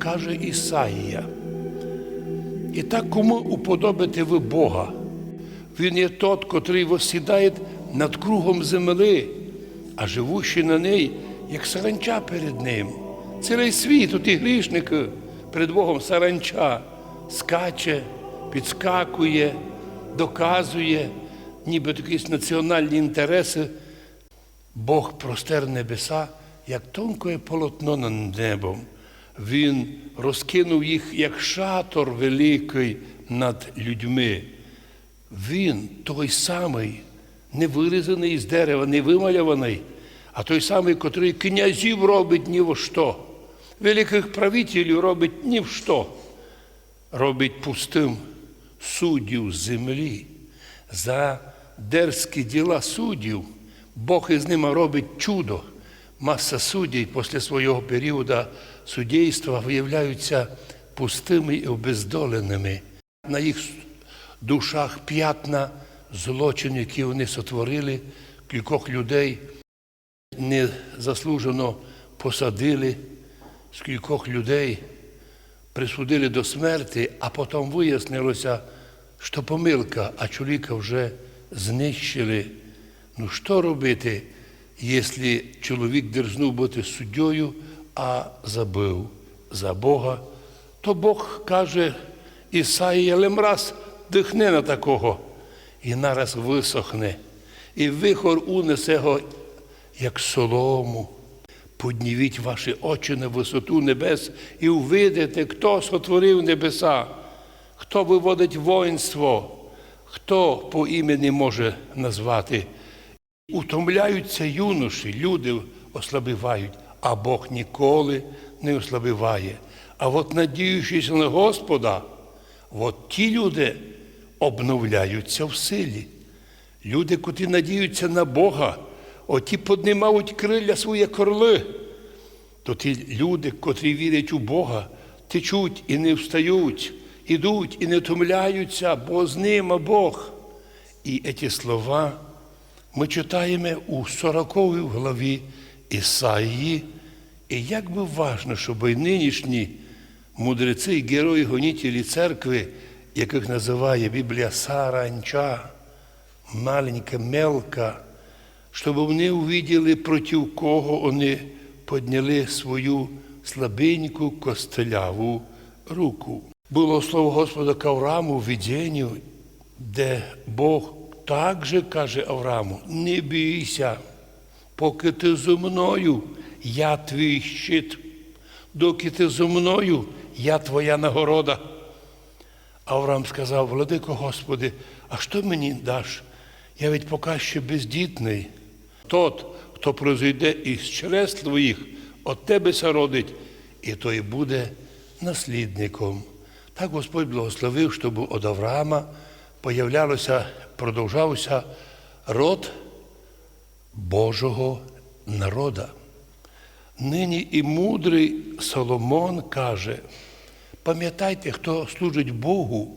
каже Ісаїя. І так кому уподобите ви Бога? Він є тот, котрий восідає над кругом земли, а живущий на неї, як саранча перед ним. Цілий світ, оті грішники перед Богом саранча скаче, підскакує, доказує, ніби якісь національні інтереси. Бог простер небеса, як тонке полотно над небом. Він розкинув їх як шатор великий над людьми. Він той самий, не вирізаний з дерева, не вималюваний, а той самий, котрий князів робить ні в що, великих правителів робить ні в що, робить пустим суддів землі. За дерзкі діла суддів Бог із ними робить чудо. Маса суддів після свого періоду суддейства виявляються пустими і обездоленими. На їх душах п'ятна злочин, які вони сотворили, кількох людей незаслужено посадили, скількох людей присудили до смерті, а потім вияснилося, що помилка, а чоловіка вже знищили. Ну що робити, якщо чоловік дерзнув бути суддєю, а забив за Бога, то Бог каже Ісаїя, лемраз дихне на такого і нараз висохне, і вихор унесе його, як солому. Поднівіть ваші очі на висоту небес і увидите, хто сотворив небеса, хто виводить воїнство, хто по імені може назвати. Утомляються юноші, люди ослабівають, а Бог ніколи не ослабіває. А от надіючись на Господа, от ті люди обновляються в силі. Люди, котрі надіються на Бога, оті піднімають крилля свої корли. То ті люди, котрі вірять у Бога, течуть і не встають, ідуть і не втомляються, бо з ними Бог. І ці слова ми читаємо у 40 главі Ісаїї. І як би важно, щоб і нинішні мудреці і герої гонітелі церкви, яких називає Біблія саранча, маленька, мелка, щоб вони увиділи, проти кого вони підняли свою слабеньку костеляву руку. Було слово Господа к Аврааму в виденню, де Бог також каже Аврааму, не бійся, поки ти зо мною, я твій щит, доки ти зо мною, я твоя нагорода. Авраам сказав, Владико Господи, а що мені даш? Я ведь поки ще бездітний. Тот, хто прозійде із через твоїх, от тебе сородить, і той буде наслідником. Так Господь благословив, щоб від Авраама появлялося, продовжався род Божого народа. Нині і мудрий Соломон каже, пам'ятайте, хто служить Богу,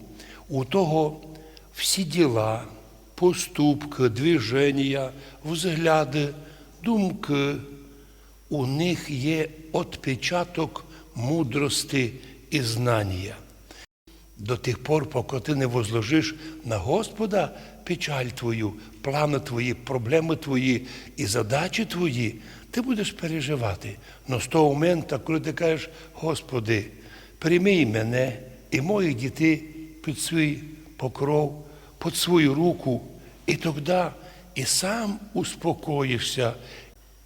у того всі діла, поступки, движення, взгляди, думки, у них є отпечаток мудрости і знання. До тих пор, поки ти не возложиш на Господа печаль твою, плани твої, проблеми твої і задачі твої, ти будеш переживати. Но з того моменту, коли ти кажеш, Господи, прийми мене і моїх дітей під свій покров, під свою руку, і тоді і сам успокоїшся,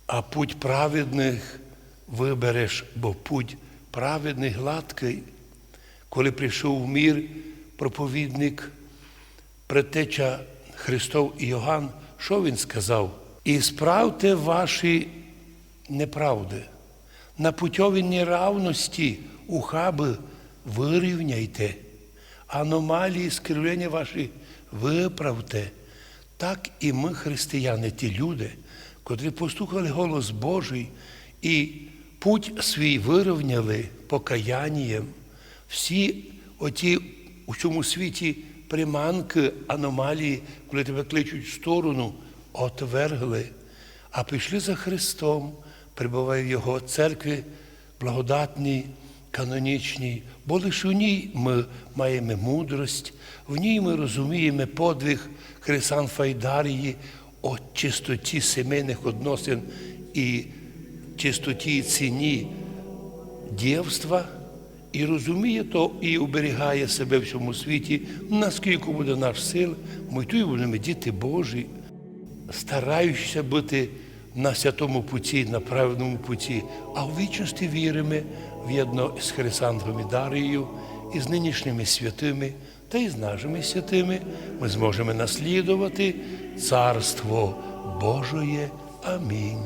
а путь праведних вибереш, бо путь праведний гладкий. Коли прийшов в мір проповідник, предтеча Христов і Йоганн, що він сказав? І справте ваші неправди. На путьові неравності ухаби вирівняйте, аномалії скривлення ваші виправте. Так і ми, християни, ті люди, котрі послухали голос Божий і путь свій вирівняли покаянням, всі оті у цьому світі приманки, аномалії, коли тебе кличуть в сторону, отвергли, а пішли за Христом, прибуває в Його церкві благодатній, канонічній, бо лише в ній ми маємо мудрость, в ній ми розуміємо подвиг Хрисан Файдарії о чистоті сімейних відносин і чистоті і ціні дівства, і розуміє то і оберігає себе в цьому світі, наскільки буде наш сил, ми тут будемо діти Божі, стараючися бути на святому путі, на правильному путі, а в вічності віримо в єдно з Хрисандром і Дарією, і з нинішніми святими та й з нашими святими ми зможемо наслідувати Царство Божоє. Амінь.